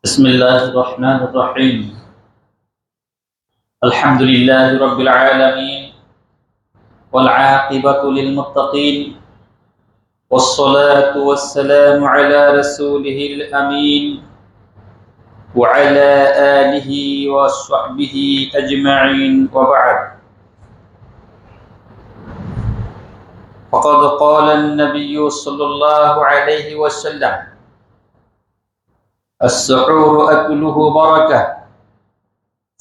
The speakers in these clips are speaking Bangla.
بسم الله الرحمن الرحيم. الحمد لله رب العالمين والعاقبة للمتقين والصلاة والسلام على رسوله الأمين وعلى آله وصحبه أجمعين وبعد. فقد قال النبي صلى الله عليه وسلم السحور أكله بركة.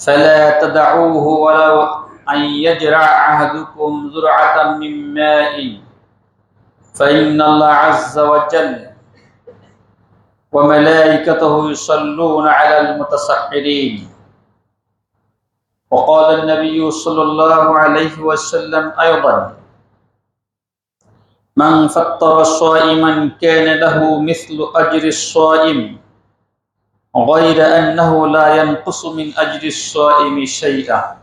فلا تدعوه ولو أن يجرع أحدكم زرعة من ماء. فإن الله عز وجل وملائكته يصلون على المتسحرين وقال النبي صلى الله عليه وسلم أيضا من فطر صائما كان له مثل أجر الصائم غير أنه لا ينقص من أجر الصائم شيئا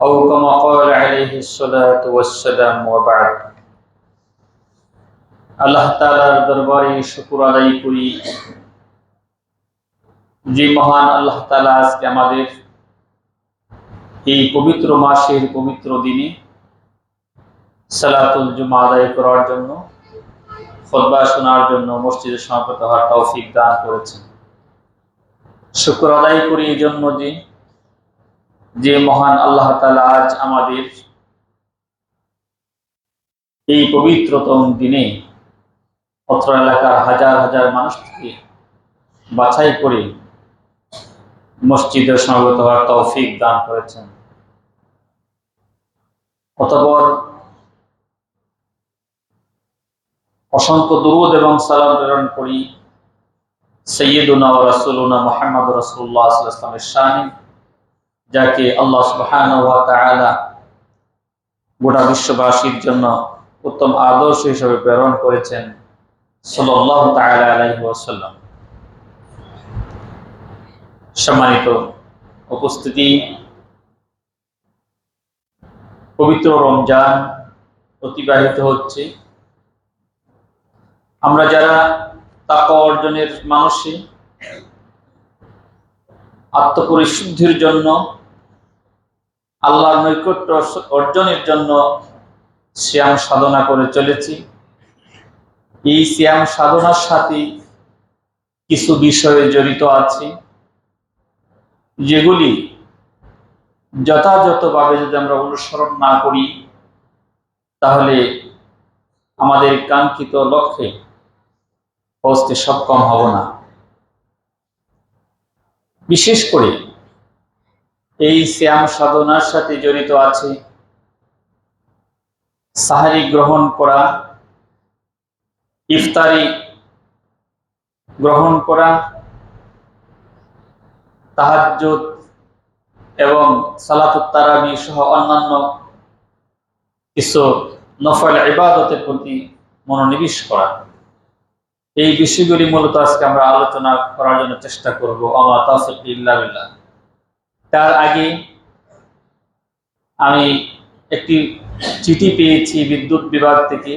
أو كما قال عليه الصلاة والسلام وبعد আল্লাহ তাআলার দরবারে শুকর আদায় করি যে মহান আল্লাহ তাআলা আজকে আমাদের এই পবিত্র মাসের পবিত্র দিনে সালাতুল জুমা আদায় করার জন্য খুতবা শোনার জন্য মসজিদে সমাবেত হওয়ার তৌফিক দান করেছেন শুক্র আদায় করি এই জন্য যে যে মহান আল্লাহ তালা আজ আমাদের এই পবিত্রতম দিনে অত্র এলাকার হাজার হাজার মানুষকে বাছাই করে মসজিদের সমবেত হওয়ার তৌফিক দান করেছেন। অতপর অসংখ্য দুরুদ এবং সালাম প্রেরণ করি। যাকে আল্লাহ সুবহান গোটা বিশ্ববাসীর জন্য উত্তম আদর্শ হিসেবে প্রেরণ করেছেন সম্মানিত উপস্থিতি, পবিত্র রমজান অতিবাহিত হচ্ছে। আমরা যারা তাকা অর্জনের মানুষই আত্মপরিশুদ্ধির জন্য, আল্লাহর নৈকট্য অর্জনের জন্য শ্যাম সাধনা করে চলেছি। এই শ্যাম সাধনার সাথে কিছু বিষয়ে জড়িত আছে, যেগুলি যথাযথভাবে যদি আমরা অনুসরণ না করি, তাহলে আমাদের কাঙ্ক্ষিত লক্ষ্যে পৌঁছতে সক্ষম হব না। বিশেষ করে এই শ্যাম সাধনার সাথে জড়িত আছে সাহারি গ্রহণ করা, ইফতারি গ্রহণ করা, তাহাজ্জুদ এবং সালাতুত তারাবি সহ অন্যান্য কিছু নফল ইবাদতের প্রতি মনোনিবেশ করা। এই বিষয়গুলি মূলত আজকে আমরা আলোচনা করার জন্য চেষ্টা করব। আমার তাফিল্লাহ তার আগে আমি একটি চিঠি পেয়েছি বিদ্যুৎ বিভাগ থেকে,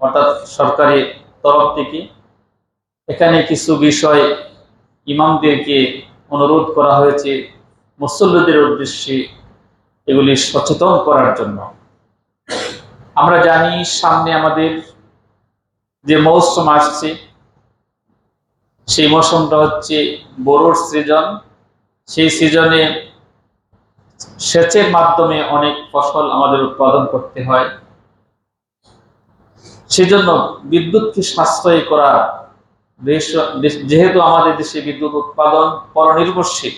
অর্থাৎ সরকারি তরফ থেকে। এখানে কিছু বিষয় ইমামদেরকে অনুরোধ করা হয়েছে মুসল্লিদের উদ্দেশ্যে এগুলি সচেতন করার জন্য। আমরা জানি সামনে আমাদের যে মৌসুম আসছে সেই মৌসুমটা হচ্ছে বোরোর সিজন। সেই সিজনে সেচের মাধ্যমে অনেক ফসল আমাদের উৎপাদন করতে হয়। সেজন্য বিদ্যুৎকে সাশ্রয় করা যেহেতু আমাদের দেশে বিদ্যুৎ উৎপাদন পরনির্ভরশীল,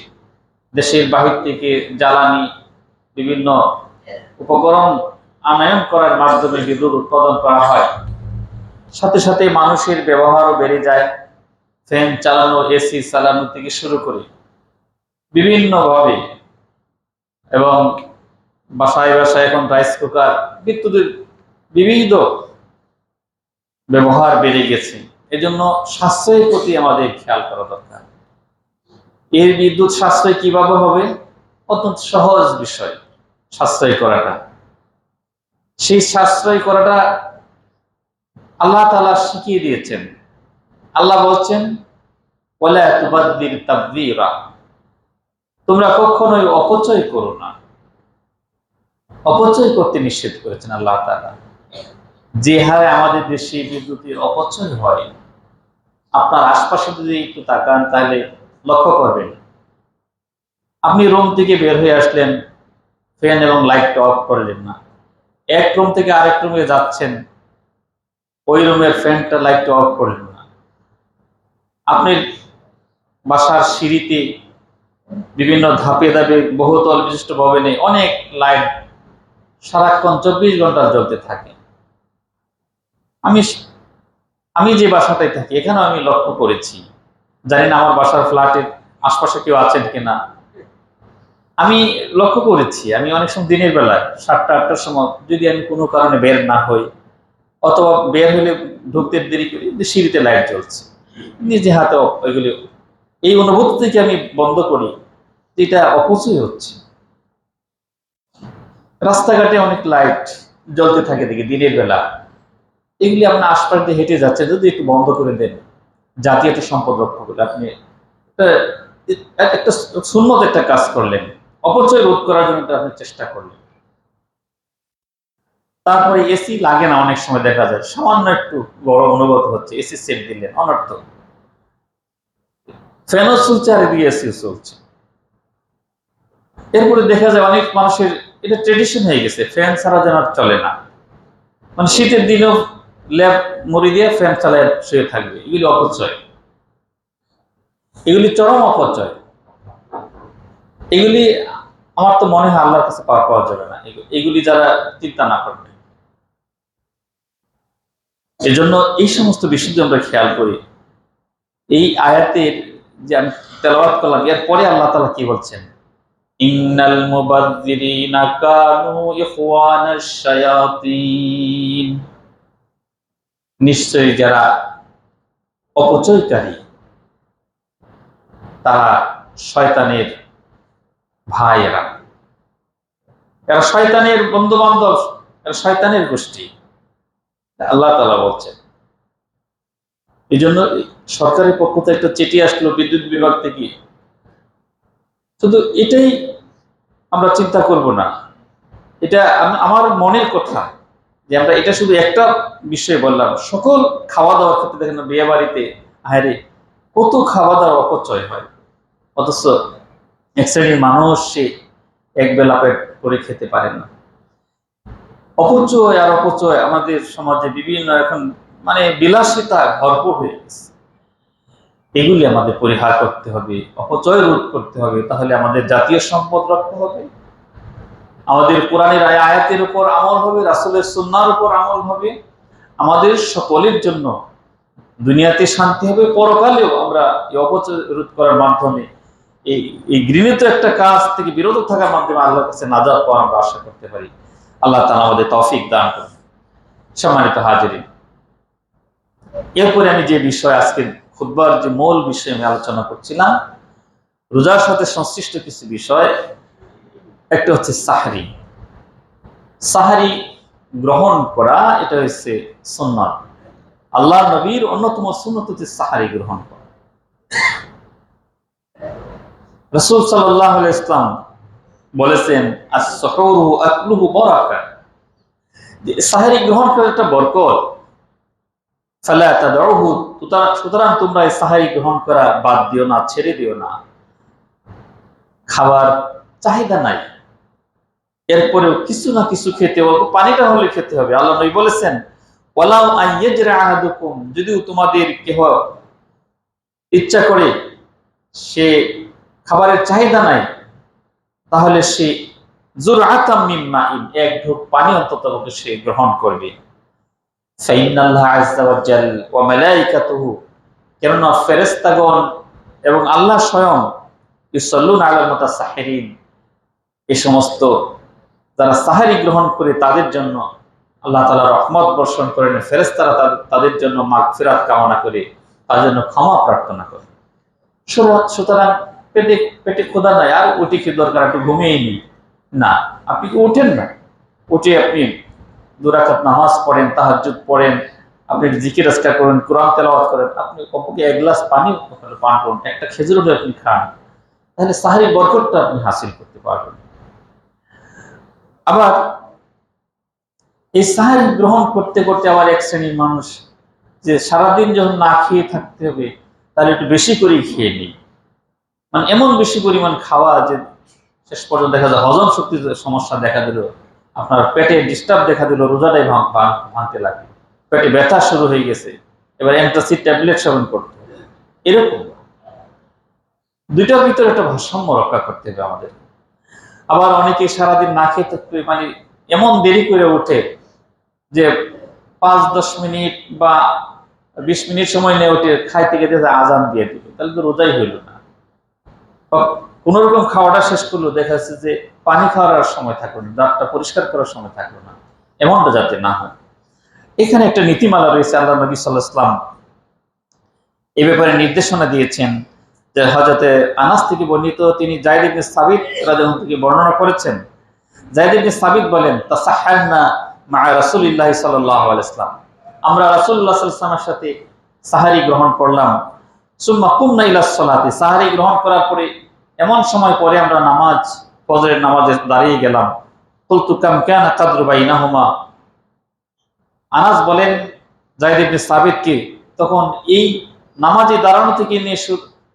দেশের বাহির থেকে জ্বালানি, বিভিন্ন উপকরণ আনয়ন করার মাধ্যমে বিদ্যুৎ উৎপাদন করা হয়। সাথে সাথে মানুষের ব্যবহারও বেড়ে যায়। ফ্যান চালানো, এসি চালানো থেকে শুরু করে বিভিন্নভাবে এবং বাসায় বাসায় এখন রাইস কুকার, বিদ্যুতের বিবিধ ব্যবহার বেড়ে গেছে। এজন্য সাশ্রয়ের প্রতি আমাদের খেয়াল করা দরকার। এর বিদ্যুৎ সাশ্রয় কীভাবে হবে? অত্যন্ত সহজ বিষয়, সাশ্রয় করাটা। সেই সাশ্রয় করাটা আল্লাহ তালা শিখিয়ে দিয়েছেন। আল্লাহ বলছেন তোমরা কখনোই অপচয় করো না। অপচয় করতে নিষেধ করেছেন আল্লাহ তাআলা। যে হারে আমাদের দেশে বিদ্যুতের অপচয় হয়, আপনার আশপাশে যদি একটু তাকান, তাহলে লক্ষ্য করবেন, আপনি রুম থেকে বের হয়ে আসলেন, ফ্যান এবং লাইটটা অফ করলেন না। এক রুম থেকে আরেক রুমে যাচ্ছেন, ওই রুমের ফ্যানটা লাইটটা অফ করলেন আপনি বাসার সিঁড়িতে বিভিন্ন ধাপে ধাপে বহুতল বিশিষ্ট ভবনে অনেক লাইট সারাক্ষণ চব্বিশ ঘণ্টা জ্বলতে থাকে। আমি আমি যে বাসাটায় থাকি, এখানেও আমি লক্ষ্য করেছি। জানি না আমার বাসার ফ্ল্যাটের আশপাশে কেউ আছেন কিনা। আমি লক্ষ্য করেছি, আমি অনেক সময় দিনের বেলায় সাতটা, আটটার সময় যদি আমি কোনো কারণে বের না হই, অথবা বের হলে ঢুকতে দেরি করি, সিঁড়িতে লাইট জ্বলছে। নিজে হাতে এগুলি এই অনুভূতি থেকে আমি বন্ধ করি এটা অপচয় হচ্ছে। রাস্তাঘাটে অনেক লাইট জ্বলতে থাকে দেখি দিনের বেলা। এগুলি আপনার আশপাশ দিয়ে হেঁটে যাচ্ছে, যদি একটু বন্ধ করে দেন। জাতীয় একটা সম্পদ রক্ষা করলে আপনি একটা- সুন্নত একটা কাজ করলেন। অপচয় রোধ করার জন্য আপনি চেষ্টা করলেন। তারপরে এসি লাগে না অনেক সময় দেখা যায়। সামান্য একটু বড় অনুভূত হচ্ছে এসি সেট দিলেন অনর্থ ফ্যানও চলছে আর এদিকে এসিও চলছে। এরপরে দেখা যায় অনেক মানুষের, এটা ট্রেডিশন হয়ে গেছে ফ্যান ছাড়া যেন চলে না। মানে শীতের দিনেও ল্যাব মুড়ি দিয়ে ফ্যান চালায় শুয়ে থাকবে, এগুলি অপচয়। এগুলি চরম অপচয়। এগুলি, আমার তো মনে হয় আল্লাহর কাছে পাওয়া যাবে না। এগুলি যারা চিন্তা না করবে। এজন্য এই সমস্ত বিষয় যদি আমরা খেয়াল করি, এই আয়াতের যে আমি তেলাওয়াত করলাম, এর পরে আল্লাহ তালা কি বলছেন? শায়াতিন। নিশ্চয়ই যারা অপচয়কারী, তারা শয়তানের ভাইয়েরা। এরা শয়তানের বন্ধু বান্ধব এরা শয়তানের গোষ্ঠী। আল্লাহ তালা বলছেন। এই জন্য সরকারের পক্ষ থেকে একটা চিঠি আসলো বিদ্যুৎ বিভাগ থেকে। শুধু এটাই আমরা চিন্তা করব না। এটা আমার মনের কথা যে আমরা এটা শুধু একটা বিষয়ে বললাম। সকল খাওয়া দাওয়ার ক্ষেত্রে দেখেন বিয়ে বাড়িতে, আহারে কত খাওয়া দাওয়া অপচয় হয়। অথচ এক শ্রেণির মানুষ সে এক বেলা পেট করে খেতে পারে না। অপচয় আর অপচয় আমাদের সমাজে বিভিন্ন এখন মানে বিলাসিতা ভরপুর হয়ে গেছে। এগুলি আমাদের পরিহার করতে হবে, অপচয় রোধ করতে হবে, তাহলে আমাদের জাতীয় সম্পদ রক্ষা হবে। আমাদের কোরআনের আয়- আয়াতের উপর আমল হবে, রাসূলের সুন্নার উপর আমল হবে। আমাদের সকলের জন্য দুনিয়াতে শান্তি হবে। পরকালেও আমরা এই অপচয় রোধ করার মাধ্যমে এই এই গৃহীত একটা কাজ থেকে বিরত থাকার মাধ্যমে আল্লাহর কাছে নাজাত পাওয়ার আমরা আশা করতে পারি। আল্লাহ তাআলা আমাদের তৌফিক দান করুন। সম্মানিত হাজিরিন, এরপরে আমি যে বিষয় আজকে খুতবার যে মূল বিষয়ে আমি আলোচনা করছিলাম, রোজার সাথে সংশ্লিষ্ট কিছু বিষয়, একটা হচ্ছে সাহারি। সাহারি গ্রহণ করা, এটা হচ্ছে সুন্নাত। আল্লাহ নবীর অন্যতম সুন্নত হচ্ছে সাহারি গ্রহণ করা। রসুল সাল্লাহ ইসলাম বলেছেন বারাকা। গ্রহণ করা একটা বরকত। সুতরাং- তোমরা এই সাহারি গ্রহণ করা বাদ দিও না, ছেড়ে দিও না। খাবার চাহিদা নাই। এরপরেও কিছু না কিছু খেতে হবে, পানিটা হলে খেতে হবে। আল্লাহ নবী বলেছেন, ওয়ালাউ আহাদুকুম, যদিও তোমাদের কেহ ইচ্ছা করে সে খাবারের চাহিদা নাই তাহলে সে এক ঢোক পানি অন্তত সে গ্রহণ করবে। কেননা ফেরেশতাগণ এবং আল্লাহ স্বয়ং ইউসাল্লুন আলাল মুতাসাহহিরিন এই সমস্ত যারা সাহারি গ্রহণ করে তাদের জন্য আল্লাহ তালা রহমত বর্ষণ করেন, ফেরেশতারা তাদের- জন্য মাগফিরাত কামনা করে তাদের জন্য ক্ষমা প্রার্থনা করে। সুতরাং পেটে পেটে খোদা নাই, আর ওটি কি দরকার একটু ঘুমিয়ে নি না, আপনি কি ওঠেন না? উঠে আপনি দুরাকাত নামাজ পড়েন, তাহাজ্জুদ পড়েন, আপনি জিকির আজকার করেন, কোরআন তেলাওয়াত করেন, আপনি কমপক্ষে এক গ্লাস পানি পান করুন, একটা খেজুর যদি আপনি খান। তাহলে সাহারি বরকতটা আপনি হাসিল করতে পারবেন। আবার এই সাহারি গ্রহণ করতে করতে আবার এক শ্রেণির মানুষ যে সারাদিন যখন না খেয়ে থাকতে হবে, তাহলে একটু বেশি করেই খেয়ে নিই মানে এমন বেশি পরিমাণ খাওয়া যে শেষ পর্যন্ত দেখা যায় হজম শক্তির সমস্যা দেখা দিল, আপনার পেটে ডিস্টার্ব দেখা দিল, রোজাটাই ভাঙ- ভাঙ- ভাঙতে লাগে পেটে ব্যথা শুরু হয়ে গেছে, এবার অ্যান্টাসিড ট্যাবলেট সেবন করতে এরকম। দুইটার ভিতরে একটা ভারসাম্য রক্ষা করতে হবে আমাদের। আবার অনেকে সারাদিন না থাকতে মানে এমন দেরি করে ওঠে যে পাঁচ, দশ মিনিট বা বিশ মিনিট সময় নিয়ে ওঠে খাইতে গেতে আজান দিয়ে দিবে তাহলে তো রোজাই হইল না। খাওয়াটা শেষ করল দেখা যাচ্ছে যে পানি খাওয়ার সময় থাকল না, দাঁতটা পরিষ্কার করার সময় থাকল না, এমনটা যাতে না হয়। এখানে একটা নীতিমালা রয়েছে, আল্লাহ নবী সাল্লাহ ইসলাম এই ব্যাপারে নির্দেশনা দিয়েছেন যে হজরতে আনাস থেকে বর্ণিত, তিনি ইবনে সাবিত রাজন থেকে বর্ণনা করেছেন। ইবনে সাবিত বলেন তাসাহান্না মা রাসূলুল্লাহ ইসলাম আমরা আলাইহি ওয়াসাল্লামের সাথে সাহারি গ্রহণ করলাম। সুম্মা সাহারি গ্রহণ করার পরে এমন সময় পরে আমরা নামাজ, ফজরের নামাজে দাঁড়িয়ে গেলাম। কুলতু আনাস বলেন তখন এই নামাজে দাঁড়ানো থেকে নিয়ে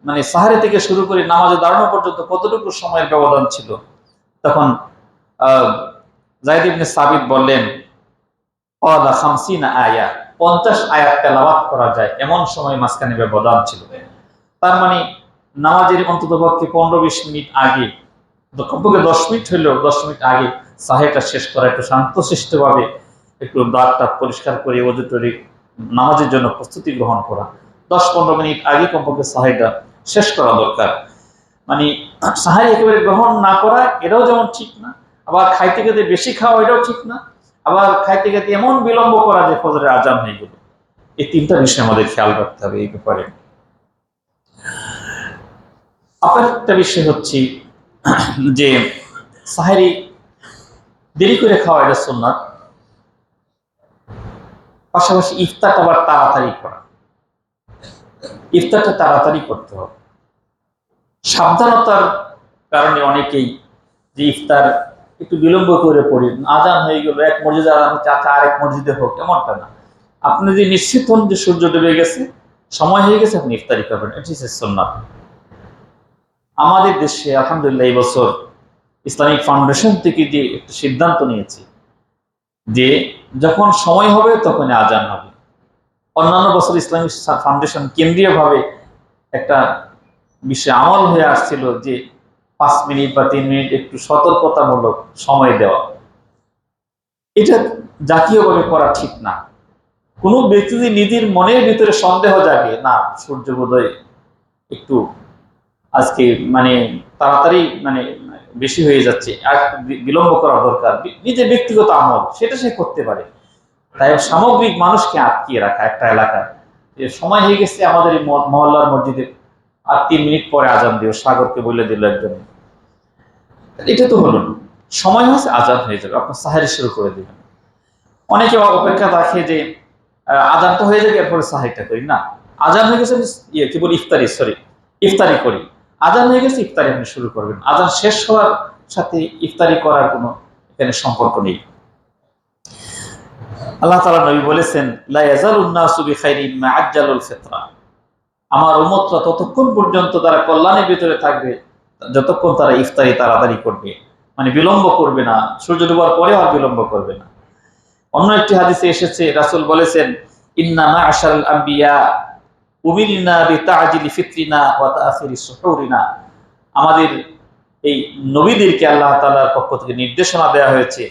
মানে সাহারি থেকে শুরু করে নামাজে দাঁড়ানো পর্যন্ত কতটুকু সময়ের ব্যবধান ছিল? তখন জাহিদ ইবনে সাবিত বললেন আয়া। পঞ্চাশ আয়াত তেলাওয়াত করা যায়, এমন সময় মাঝখানে ব্যবধান ছিল। তার মানে নামাজের অন্তত পক্ষে পনেরো বিশ মিনিট আগে, কমপক্ষে দশ মিনিট হইলেও দশ মিনিট আগে সাহেবটা শেষ করা একটু শান্তশিষ্টভাবে একটু দাঁতটা পরিষ্কার করে ওজু টরি নামাজের জন্য প্রস্তুতি গ্রহণ করা। দশ পনেরো মিনিট আগে কমপক্ষে সাহেবটা শেষ করা দরকার। মানে সাহাই একেবারে গ্রহণ না করা, এটাও যেমন ঠিক না, আবার খাইতে খেতে বেশি খাওয়া এটাও ঠিক না আবার খাইতে খাইতে এমন বিলম্ব করা যে ফজরের আজান হয়ে গেল। এই তিনটা বিষয় আমাদের খেয়াল রাখতে হবে এই ব্যাপারে। আপনার একটা বিষয় হচ্ছে যে সাহারি দেরি করে খাওয়া এটা সুন্নাত। পাশাপাশি ইফতারটা আবার তাড়াতাড়ি করা। ইফতারটা তাড়াতাড়ি করতে হবে। সাবধানতার কারণে অনেকেই যে ইফতার একটু বিলম্ব করে পড়ি। আজান হয়ে গেল, এক মসজিদে আজান হচ্ছে আচ্ছা আরেক মসজিদে হোক, এমনটা না। আপনি যদি নিশ্চিত হন যে সূর্য ডুবে গেছে, সময় হয়ে গেছে, আপনি ইফতারি করবেন। এটি সুন্নাত। আমাদের দেশে, আলহামদুলিল্লাহ, এই বছর ইসলামিক ফাউন্ডেশন থেকে যে একটা সিদ্ধান্ত নিয়েছি, যে যখন সময় হবে, তখন আজান হবে। অন্যান্য বছর ইসলামিক ফাউন্ডেশন কেন্দ্রীয়ভাবে একটা বিষয়ে আমল হয়ে আসছিল যে পাঁচ মিনিট বা তিন মিনিট একটু সতর্কতামূলক সময় দেওয়া। এটা জাতীয়ভাবে করা ঠিক না। কোনো ব্যক্তি যদি নিজের মনের ভিতরে সন্দেহ জাগে, না, সূর্য বোধহয় একটু আজকে মানে তাড়াতাড়ি মানে বেশি হয়ে যাচ্ছে, আর বিলম্ব করা দরকার। নিজের ব্যক্তিগত আমল, সেটা সে করতে পারে। তাই সামগ্রিক মানুষকে আটকিয়ে রাখা একটা এলাকায় সময় হয়ে গেছে আমাদের এই মহ- মহল্লার মসজিদে আর তিন মিনিট পরে আজান দিও সাগরকে বলে দিল একজন। এটা তো হলো সময় হয়েছে আজান হয়ে যাবে। আপনার সাহারি শুরু করে দিবেন অনেকে অপেক্ষা রাখে যে আহ, আজানটা হয়ে যাবে এরপরে সাহারিটা করি। না আজান হয়ে গেছে ইয়ে কি বলি ইফতারি সরি ইফতারি করি। আজান হয়ে গেছে ইফতারি আপনি শুরু করবেন। আজান শেষ হওয়ার সাথে ইফতারি করার কোনো এখানে সম্পর্ক নেই। আল্লাহ তালা নবী বলেছেন লা ইয়াজালুন নাসু বিখাইরিন মা আজ্জালুল ফিতরা। আমার উম্মতরা ততক্ষণ পর্যন্ত তারা কল্যাণের ভিতরে থাকবে, যতক্ষণ তারা ইফতারি তাড়াতাড়ি করবে। মানে বিলম্ব করবে না, সূর্য ডুবার পরে আর বিলম্ব করবে না। অন্য একটি হাদিসে এসেছে, রাসুল বলেছেন, ইন্না মা'শারাল আম্বিয়া, উমিরনা বিতাজিলি ফিতরিনা ওয়া সুহুরিনা। আমাদের এই নবীদেরকে আল্লাহ তাআলার পক্ষ থেকে নির্দেশনা দেওয়া হয়েছে,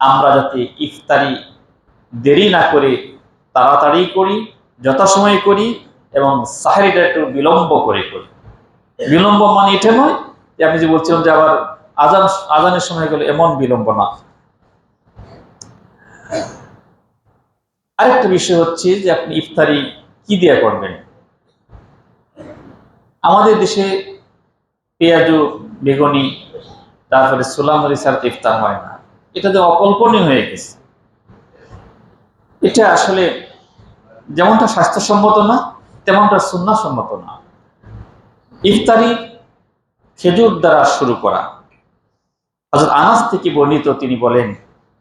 আমরা যাতে ইফতারি দেরি না করে, তাড়াতাড়ি করি, যথাসময়ে করি এবং সাহারিটা একটু বিলম্ব করে করি। বিলম্ব মানে এটা নয় যে আপনি যে বলছিলাম যে আবার আজান, আজানের সময় গেলে এমন বিলম্ব না। আরেকটা বিষয় হচ্ছে যে আপনি ইফতারি কি দিয়ে করবেন? আমাদের দেশে পেঁয়াজু, বেগুনি, তারপরে সোলামরি ছাড়া তো ইফতার হয় না। এটা যে অকল্পনীয় হয়ে গেছে। এটা আসলে যেমনটা স্বাস্থ্যসম্মত না তেমনটা সুন্নাসম্মত না। ইফতারি খেজুর দ্বারা শুরু করা। হযরত আনাস থেকে বর্ণিত তিনি বলেন,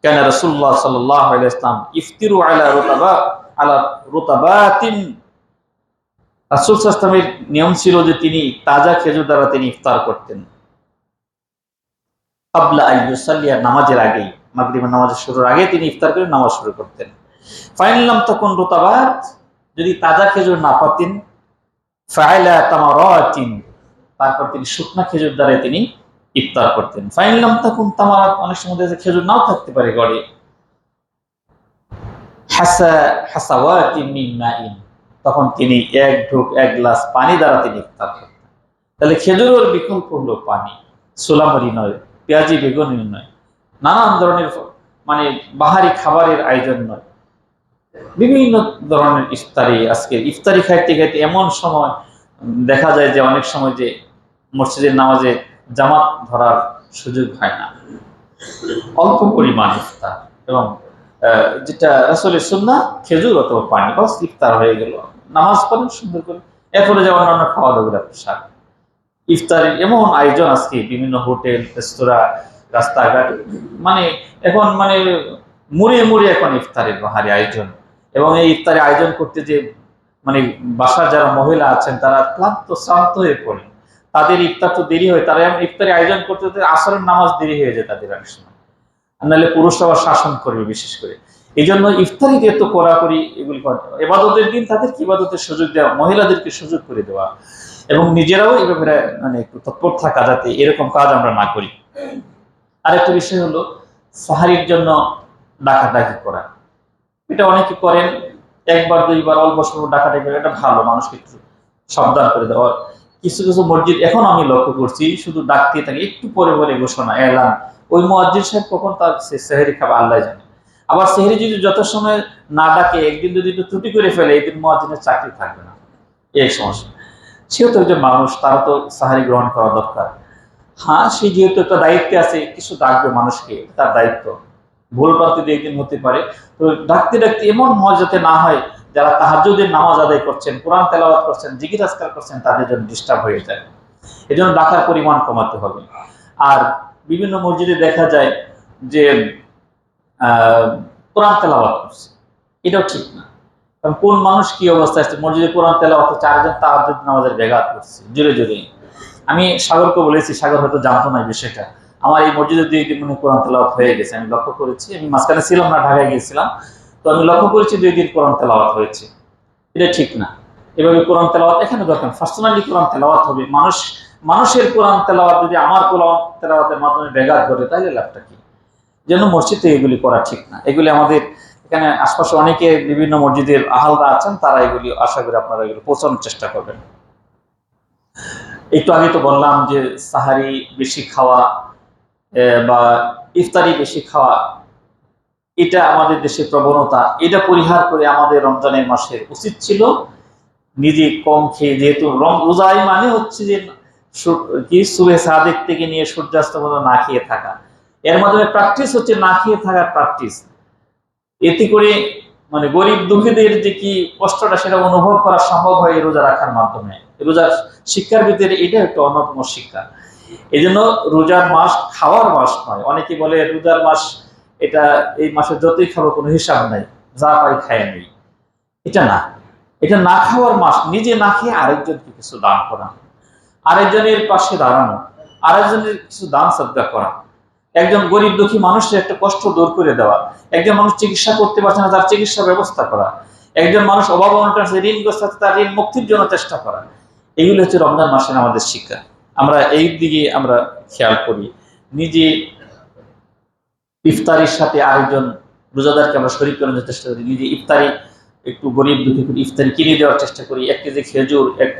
কেন আলাইহি ইসলাম ইফতিরু আলা রুতাবা, আলা রুতাবাতিন। রাসূল সাল্লামের নিয়ম ছিল যে তিনি তাজা খেজুর দ্বারা তিনি ইফতার করতেন। আবলা আইয়ুসাল্লিয়া নামাজের আগেই, মাগরিবের নামাজের শুরুর আগে তিনি ইফতার করে নামাজ শুরু করতেন। ফাইনলাম তখন রুতাবাত যদি তাজা খেজুর না পাতেন তারপর তিনি শুকনা খেজুর দ্বারা তিনি ইফতার করতেন। ফাইনলাম তখন তামারাত, অনেক সময় খেজুর নাও থাকতে পারে মাইন তখন তিনি এক ঢোক, এক গ্লাস পানি দ্বারা তিনি ইফতার করতেন। তাহলে খেজুরের বিকল্প হলো পানি, সোলামারি নয়, পেঁয়াজি বেগুনি নয়, নানান ধরনের মানে বাহারি খাবারের আয়োজন নয়। বিভিন্ন ধরনের ইফতারি, আজকে ইফতারি খাইতে খাইতে এমন সময় দেখা যায় যে অনেক সময় যে মসজিদের নামাজে জামাত ধরার সুযোগ হয় না। অল্প পরিমাণ ইফতার এবং যেটা আসলে সুন্না খেজুর অথবা পানি, বাস ইফতার হয়ে গেল। নামাজ পড়েন, সুন্দর করে। এরপরে যে অন্যান্য খাওয়া দাওয়া পোশাক। ইফতারের এমন আয়োজন আজকে বিভিন্ন হোটেল, রেস্তোরাঁ, রাস্তাঘাট মানে এখন মানে মুড়ে মুড়ে এখন ইফতারের বাহারি আয়োজন। এবং এই ইফতারে আয়োজন করতে যে মানে বাসার যারা মহিলা আছেন, তারা ক্লান্ত শ্রান্ত হয়ে পড়ে। তাদের ইফতার তো দেরি হয়, তারা ইফতারি আয়োজন করতে আসরের নামাজ দেরি হয়ে যায় তাদের অনেক সময়। নাহলে পুরুষরা আবার শাসন করবে বিশেষ করে। এই জন্য ইফতারি দিয়ে তো কড়াকড়ি এগুলি এবাদতের দিন তাদেরকে ইবাদতের সুযোগ দেওয়া, মহিলাদেরকে সুযোগ করে দেওয়া। এবং নিজেরাও এই ব্যাপারে মানে একটু তৎপর থাকা যাতে এরকম কাজ আমরা না করি। আরেকটা বিষয় হলো সাহারির জন্য ডাকাডাকি করা। এটা অনেকে করেন, একবার, দুইবার, অল্প সময় ডাকাডাকি করে, এটা ভালো, মানুষকে একটু সাবধান করে দেওয়া। কিছু কিছু মসজিদ এখন আমি লক্ষ্য করছি, শুধু ডাকতে থাকে, একটু পরে পরে ঘোষণা, এলান। ওই মসজিদ সাহেব কখন তার সেহেরি খাবে, আল্লাহ জানে। আবার সেহেরি যদি যত সময় না ডাকে, একদিন যদি একটু ত্রুটি করে ফেলে একদিন মসজিদের চাকরি থাকবে না। এই সমস্যা। সেও তো একজন মানুষ, তারা তো সাহারি গ্রহণ করা দরকার। হ্যাঁ সে যেহেতু একটা দায়িত্বে আছে, কিছু ডাকবে মানুষকে, তার দায়িত্ব। ভুল প্রান্তিতে একদিন হতে পারে। তো ডাকতে ডাকতে এমন মজ যাতে না হয়, যারা তাহাজুদের নামাজ আদায় করছেন, কোরআন তেলাওয়াত করছেন আজকার করছেন, তাদের জন্য ডিস্টার্ব হয়ে যায়। এই জন্য ডাকার পরিমাণ কমাতে হবে। আর বিভিন্ন মসজিদে দেখা যায় যে কোরআন তেলাওয়াত করছে। এটাও ঠিক না। কারণ কোন মানুষ কি অবস্থায় আছে? মসজিদে কোরআন তেলাওয়াত হচ্ছে আরেকজন তাহাজুদ নামাজের ব্যাঘাত করছে জোরে জোরে। আমি সাগরকে বলেছি, সাগর হয়তো জানতো না বিষয়টা। আমার এই মসজিদে দুই দিন মনে কোরআন তেলাওয়াত হয়ে গেছে, আমি লক্ষ্য করেছি, আমি মাঝখানে ছিলাম না, ঢাকায় গিয়েছিলাম। তো আমি লক্ষ্য করেছি দুই দিন কোরআন তেলাওয়াত হয়েছে। এটা ঠিক না। এভাবে কোরআন তেলাওয়াত এখানে দরকার। পার্সোনালি কোরআন তেলাওয়াত হবে। মানুষ, মানুষের কোরআন তেলাওয়াত যদি আমার কোরআন তেলাওয়াতের মাধ্যমে ব্যাঘাত ঘটে, তাহলে লাভটা কি? যেন মসজিদে এগুলি করা ঠিক না। এগুলি আমাদের এখানে আশপাশে অনেকে বিভিন্ন মসজিদের আহালরা আছেন, তারা এগুলি আশা করি আপনারা এগুলো পৌঁছানোর চেষ্টা করবেন। একটু আগে তো বললাম যে সাহারি, বেশি খাওয়া বা ইফতারি বেশি খাওয়া, এটা আমাদের দেশের প্রবণতা। এটা পরিহার করে আমাদের রমজানের মাসে উচিত ছিল নিজে কম খেয়ে, যেহেতু রোজাই মানে হচ্ছে যে কি সুবে সাদেক থেকে নিয়ে সূর্যাস্ত পর্যন্ত না খেয়ে থাকা। এর মাধ্যমে প্র্যাকটিস হচ্ছে না খেয়ে থাকার প্র্যাকটিস এতে করে মানে গরিব দুঃখীদের যে কি কষ্টটা সেটা অনুভব করা সম্ভব হয় রোজা রাখার মাধ্যমে। রোজার শিক্ষার ভিতরে এটা একটা অন্যতম শিক্ষা। এই জন্য রোজার মাস খাওয়ার মাস নয়। অনেকে বলে রোজার মাস এটা এই মাসে যতই খাব কোনো হিসাব নাই, যা পাই খায় নেই। এটা না। এটা না খাওয়ার মাস, নিজে না খেয়ে আরেকজনকে কিছু দান করা। আরেকজনের পাশে দাঁড়ানো, আরেকজনের কিছু দান সদ্গা করা। একজন গরিব দুঃখী মানুষের একটা কষ্ট দূর করে দেওয়া। একজন মানুষ চিকিৎসা করতে পারছে না, তার চিকিৎসা ব্যবস্থা করা। একজন মানুষ অভাব অনটন ঋণগ্রস্ত তার ঋণ মুক্তির জন্য চেষ্টা করা। এগুলো হচ্ছে রমজান মাসের আমাদের শিক্ষা। আমরা এই দিকে আমরা খেয়াল করি। নিজে ইফতারির সাথে আরেকজন রোজাদারকে আমরা শরীর করানোর চেষ্টা করি। নিজে ইফতারি, একটু গরিব দুঃখী করে ইফতারি কিনে দেওয়ার চেষ্টা করি। এক কেজি খেজুর, এক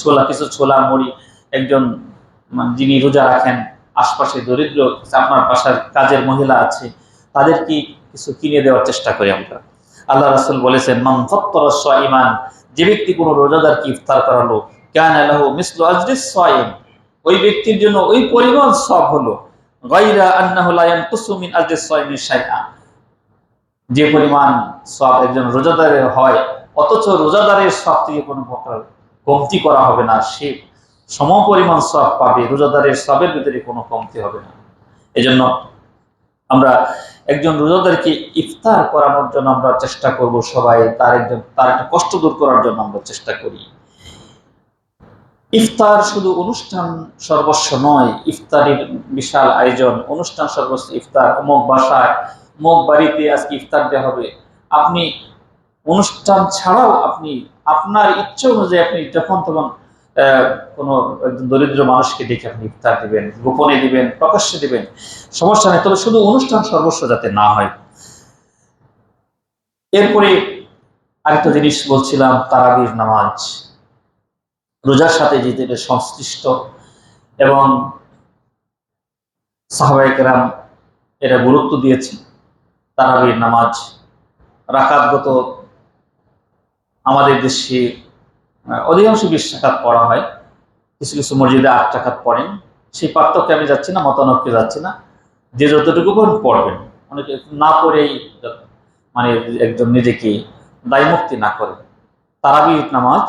ছোলা, কিছু ছোলা, মুড়ি, একজন মানে যিনি রোজা রাখেন, আশপাশে দরিদ্র আপনার পাশার কাজের মহিলা আছে, তাদেরকে কিছু কিনে দেওয়ার চেষ্টা করি আমরা। আল্লাহ রাসুল বলেছেন, মান ফত্তর ইমান যে ব্যক্তি কোনো রোজাদারকে ইফতার করালো, কেন আল্লাহ মিসলু আজরিস সাইম ওই ব্যক্তির জন্য ওই পরিমাণ সব হলো। যে পরিমাণ সব একজন রোজাদারের হয়, অথচ রোজাদারের সব থেকে কোনো প্রকার কমতি করা হবে না, সে সমপরিমাণ সব পাবে, রোজাদারের সবের ভিতরে কোনো কমতি হবে না। এজন্য আমরা একজন রোজাদারকে ইফতার করানোর জন্য আমরা চেষ্টা করব সবাই, তার একজন, তার একটা কষ্ট দূর করার জন্য আমরা চেষ্টা করি। ইফতার শুধু অনুষ্ঠান সর্বস্ব নয়, ইফতারের বিশাল আয়োজন। অনুষ্ঠান সর্বস্ব, ইফতার, অমুক বাসায়, অমুক বাড়িতে আজকে ইফতার দেওয়া হবে। আপনি অনুষ্ঠান ছাড়াও আপনি, আপনার ইচ্ছে অনুযায়ী আপনি যখন তখন কোনো একজন দরিদ্র মানুষকে ডেকে আপনি ইফতার দিবেন, গোপনে দিবেন, প্রকাশ্যে দিবেন। সমস্যা নেই, তবে শুধু অনুষ্ঠান সর্বস্ব যাতে না হয়। এরপরে আরেকটা জিনিস বলছিলাম, তারাবির নামাজ। রোজার সাথে যেতে সংশ্লিষ্ট এবং সাহবাইকেরাম এরা গুরুত্ব দিয়েছে তারাবির নামাজ রাকাতগত আমাদের দেশে অধিকাংশ বিশ টাকাত পড়া হয়। কিছু কিছু মসজিদে আট টাকাত পড়েন। সেই পার্থক্যে আমি যাচ্ছি না, মতানক্যে যাচ্ছি না। যে যতটুকু পড়েন, পড়বেন। অনেকে না পড়েই মানে একজন নিজেকে দায়মুক্তি না করে। তারাবি নামাজ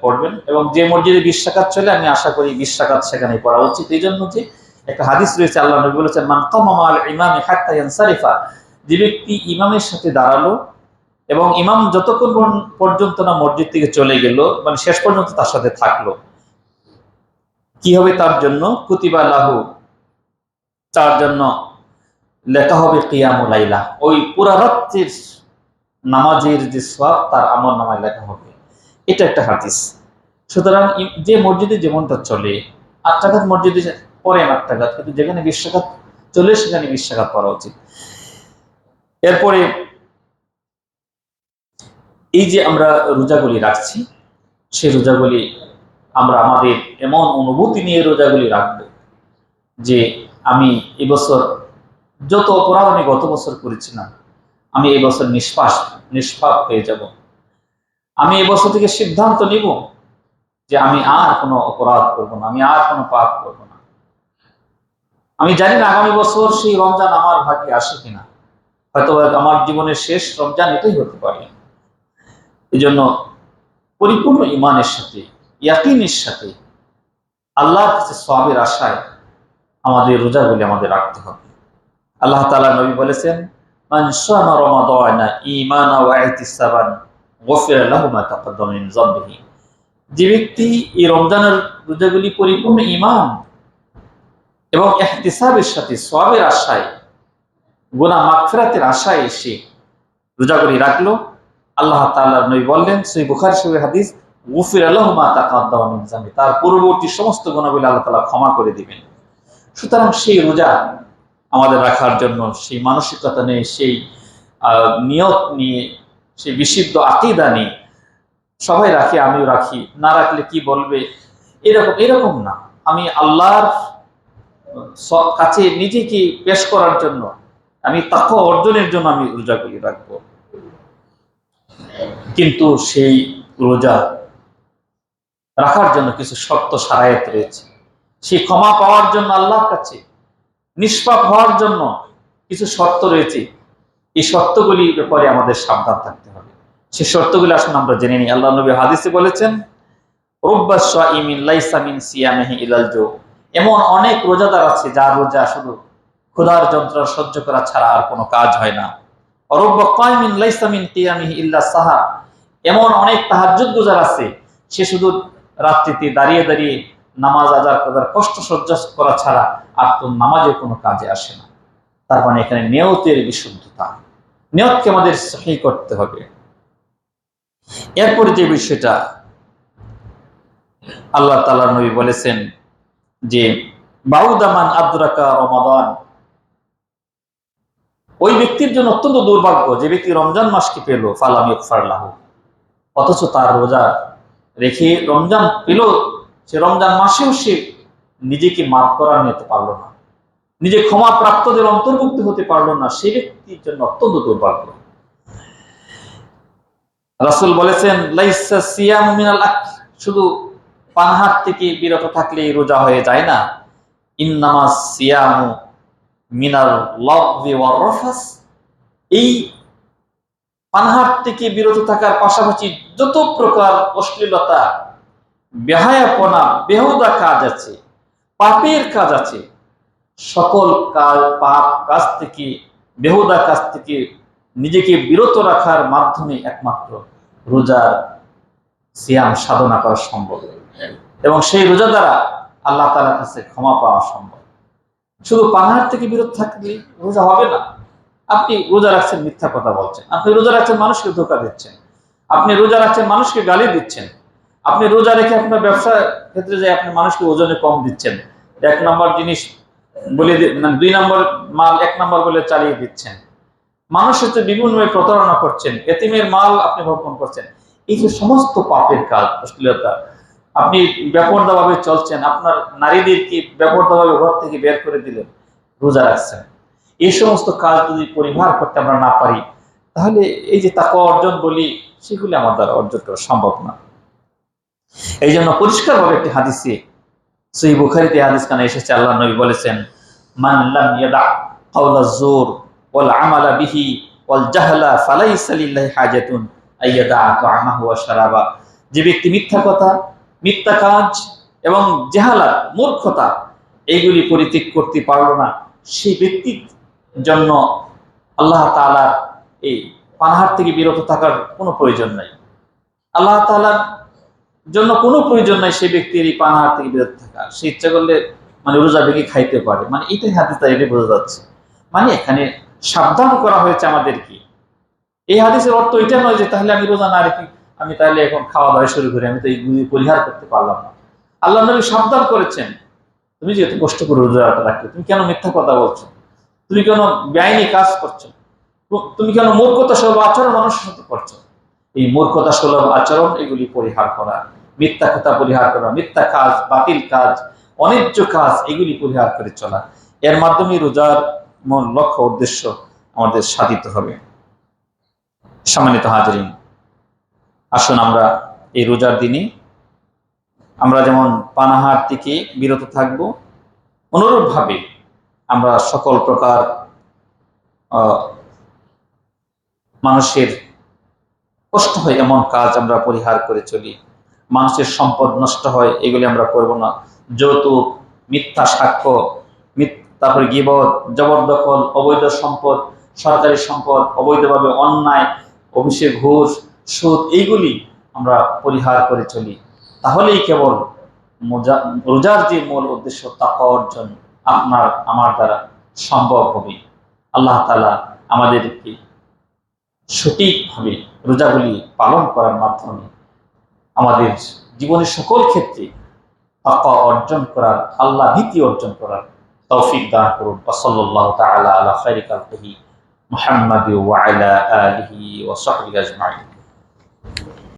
পড়বেন এবং যে মসজিদে বিশ চলে, আমি আশা করি বিশ টাকাত সেখানে পড়া উচিত। এই জন্য যে একটা হাদিস রয়েছে, আল্লাহ নবী বলেছেন, মান কামাল ইমামে ইয়ানসারিফা যে ব্যক্তি ইমামের সাথে দাঁড়াল এবং ইমাম যতক্ষণ পর্যন্ত- না মসজিদ থেকে চলে গেল মানে শেষ পর্যন্ত তার সাথে থাকল, কি হবে তার জন্য? কুতিবা লাহু, তার জন্য লেখা হবে কিয়ামুলাইলা ওই পুরা রাত্রির নামাজের যে সব তার আমল নামায় লেখা হবে। এটা একটা হাদিস। সুতরাং যে মসজিদে যেমনটা চলে আট টাকাত মসজিদে পড়েন আট টাকাত কিন্তু যেখানে বিশ টাকাত চলে, সেখানে বিশ টাকাত পড়া উচিত। এরপরে এই যে আমরা রোজাগুলি রাখছি, সেই রোজাগুলি আমরা আমাদের এমন অনুভূতি নিয়ে রোজাগুলি রাখব যে আমি এবছর যত অপরাধ আমি গত বছর করেছিলাম, আমি এবছর বছর নিষ্পাস নিষ্পাপ হয়ে যাব। আমি এবছর থেকে সিদ্ধান্ত নিব যে আমি আর কোনো অপরাধ করব না, আমি আর কোনো পাপ করব না। আমি জানি না আগামী বছর সেই রমজান আমার ভাগ্যে আসে কিনা। হয়তো আমার জীবনের শেষ রমজান এটাই হতে পারে। এই জন্য পরিপূর্ণ ইমানের সাথে, ইয়াকিনের সাথে, আল্লাহর কাছে সবের আশায় আমাদের রোজাগুলি আমাদের রাখতে হবে। আল্লাহ তালা নবী বলেছেন, মান শামা রমাদানা ঈমানা ওয়া ইহতিসাবান যে ব্যক্তি এই রমজানের রোজাগুলি পরিপূর্ণ ঈমান এবং ইহতিসাবের সাথে সওয়াবের আশায়, গুনাহ মাগফিরাতের আশায় এসে রোজাগুলি রাখল, আল্লাহ তাআলা নবী বললেন সেই বুখারী শরীফের হাদিস গফিরা লাহু মা তাকাদ্দামা মিন তার পূর্ববর্তী সমস্ত গুনাহগুলি আল্লাহ তাআলা ক্ষমা করে দিবেন। সুতরাং সেই রোজা আমাদের রাখার জন্য, সেই মানসিকতা নিয়ে, সেই নিয়ত নিয়ে সেই বিশুদ্ধ আকিদা নিয়ে সবাই রাখি, আমিও রাখি। না রাখলে কি বলবে? এরকম এরকম না। আমি আল্লাহর কাছে নিজেকে পেশ করার জন্য, আমি তাকে অর্জনের জন্য আমি রোজাগুলি রাখব। কিন্তু সেই রোজা রাখার জন্য কিছু শর্ত সারায়ত রয়েছে। সেই ক্ষমা পাওয়ার জন্য আল্লাহর কাছে, নিষ্পাপ হওয়ার জন্য কিছু শর্ত রয়েছে। এই শর্তগুলির ব্যাপারে আমাদের সাবধান থাকতে সেই শর্তগুলি আসুন, আমরা জেনে নিই। আল্লাহ নবী হাদিসে বলেছেন মিন এমন অনেক রোজাদার আছে যার রোজা শুধু ক্ষুধার যন্ত্র সহ্য করা ছাড়া আর কোনো কাজ হয় না। সাহা এমন অনেক তাহাজ্জুদ গুজার আছে, সে শুধু রাত্রিতে দাঁড়িয়ে দাঁড়িয়ে নামাজ আদার করার কষ্ট সহ্য করা ছাড়া আর তো নামাজের কোনো কাজে আসে না। তার মানে এখানে নিয়তের বিশুদ্ধতা। নিয়তকে আমাদের সহি করতে হবে। এরপরে যে বিষয়টা আল্লাহ তাআলা নবী বলেছেন যে বাউদামান আদ্রাকা রমাদান। ওই ব্যক্তির জন্য অত্যন্ত দুর্ভাগ্য যে ব্যক্তি রমজান মাসকে পেল, ফালাম ইকফারলাহ অথচ তার রোজা রেখে রমজান পেল, সে রমজান মাসেও সে নিজেকে মাফ করার নিতে পারল না। নিজে ক্ষমা প্রাপ্তদের অন্তর্ভুক্ত হতে পারল না, সে ব্যক্তির জন্য অত্যন্ত দুর্ভাগ্য। রাসূল বলেছেন, লাইসা শুধু পানহাত থেকে বিরত থাকলেই রোজা হয়ে যায় না। ইন্নামা সিয়ামু মিনাল লাগবি ওয়ার রাফাস এই পানহাট থেকে বিরত থাকার পাশাপাশি যত প্রকার অশ্লীলতা, বেহায়াপনা, বেহুদা কাজ আছে, পাপের কাজ আছে, সকল কাজ পাপ কাজ থেকে, বেহুদা কাজ থেকে নিজেকে বিরত রাখার মাধ্যমে একমাত্র রোজার সিয়াম সাধনা করা সম্ভব। এবং সেই রোজা দ্বারা আল্লাহ তালার কাছে ক্ষমা পাওয়া সম্ভব। শুধু পানাহার থেকে বিরত থাকলে রোজা হবে না। আপনি রোজা রাখছেন মিথ্যা কথা বলছেন। আপনি রোজা রাখছেন মানুষকে ধোকা দিচ্ছেন। আপনি রোজা রাখছেন মানুষকে গালি দিচ্ছেন। আপনি রোজা রেখে আপনার ব্যবসা ক্ষেত্রে যে আপনি মানুষকে ওজনে কম দিচ্ছেন। এক নম্বর জিনিস বলে মানে দুই নম্বর মাল এক নম্বর বলে চালিয়ে দিচ্ছেন। মানুষের তো বিভিন্নভাবে প্রতারণা করছেন, এতিমের মাল আপনি ভক্ষণ করছেন। এই যে সমস্ত পাপের কাজ, অশ্লীলতা, আপনি ব্যাপরদাভাবে চলছেন, আপনার নারীদেরকে ব্যাপরদাভাবে ঘর থেকে বের করে দিলেন? রোজা রাখছেন। এই সমস্ত কাজ যদি পরিহার করতে আমরা না পারি, তাহলে এই যে তাকে অর্জন বলি, সেগুলি আমার দ্বারা অর্জন করা সম্ভব না। এই জন্য পরিষ্কারভাবে একটি হাদিসে সেই বুখারিতে হাদিস কানে এসেছে আল্লাহ নবী বলেছেন, মান লাম ইয়াদা কাওলা জোর ওয়াল আমালা বিহি, ওয়াল জাহলা ফালাইসা লিল্লাহি হাজাতুন, আইয়াদা তাআমাহু ওয়া শারাবা। যে ব্যক্তি মিথ্যা কথা, মিথ্যা কাজ এবং জাহালা মূর্খতা, এইগুলি পরিত্যাগ করতে পারল না, সেই ব্যক্তির জন্য আল্লাহ তাআলা এই পানাহার থেকে বিরত থাকার কোনো প্রয়োজন নাই। আল্লাহ তাআলার জন্য কোনো প্রয়োজন নাই সেই ব্যক্তির এই পানাহার থেকে বিরত থাকা। সে ইচ্ছা করলে মানে রোজা ভেঙে খাইতে পারে। মানে এটাই হাদিস, তাই এটাই বোঝা যাচ্ছে। মানে এখানে সাবধান করা হয়েছে আমাদেরকে। এই হাদিসের অর্থ এটা নয় যে তাহলে আমি রোজা না রেখে, আমি তাহলে এখন খাওয়া দাওয়া শুরু করি, আমি তো এইগুলি পরিহার করতে পারলাম না। আল্লাহ নবী সাবধান করেছেন। তুমি যে এত কষ্ট করে রোজা রাখতে তুমি কেন মিথ্যা কথা বলছো? তুমি কেন বেআইনি কাজ করছ? তুমি কেন মূর্খতা সুলভ আচরণ মানুষের সাথে করছ? এই মূর্খতা সুলভ আচরণ, এগুলি পরিহার করা, মিথ্যা কথা পরিহার করা, মিথ্যা কাজ, বাতিল কাজ অনিজ্য কাজ, এগুলি পরিহার করে চলা। এর মাধ্যমে রোজার মূল লক্ষ্য, উদ্দেশ্য আমাদের সাধিত হবে। সম্মানিত হাজরিন, আসুন আমরা এই রোজার দিনে আমরা যেমন পানাহার থেকে বিরত থাকব, অনুরূপভাবে আমরা সকল প্রকার মানুষের কষ্ট হয় এমন কাজ আমরা পরিহার করে চলি। মানুষের সম্পদ নষ্ট হয়, এগুলি আমরা করব না। যৌতুক, মিথ্যা সাক্ষ্য তারপরে গিবত, জবরদখল, অবৈধ সম্পদ, সরকারি সম্পদ, অবৈধভাবে অন্যায়, অভিষেক, ঘুষ, সুদ, এইগুলি আমরা পরিহার করে চলি। তাহলেই কেবল রোজার যে মূল উদ্দেশ্য তা অর্জন আপনার, আমার দ্বারা সম্ভব হবে। আল্লাহ তালা আমাদেরকে সঠিকভাবে রোজাগুলি পালন করার মাধ্যমে আমাদের জীবনের সকল ক্ষেত্রে তাকা অর্জন করার, আল্লাহ ভীতি অর্জন করার توفيق دان كرون وصلى الله تعالى على خير خلقه محمد وعلى آله وصحبه أجمعين.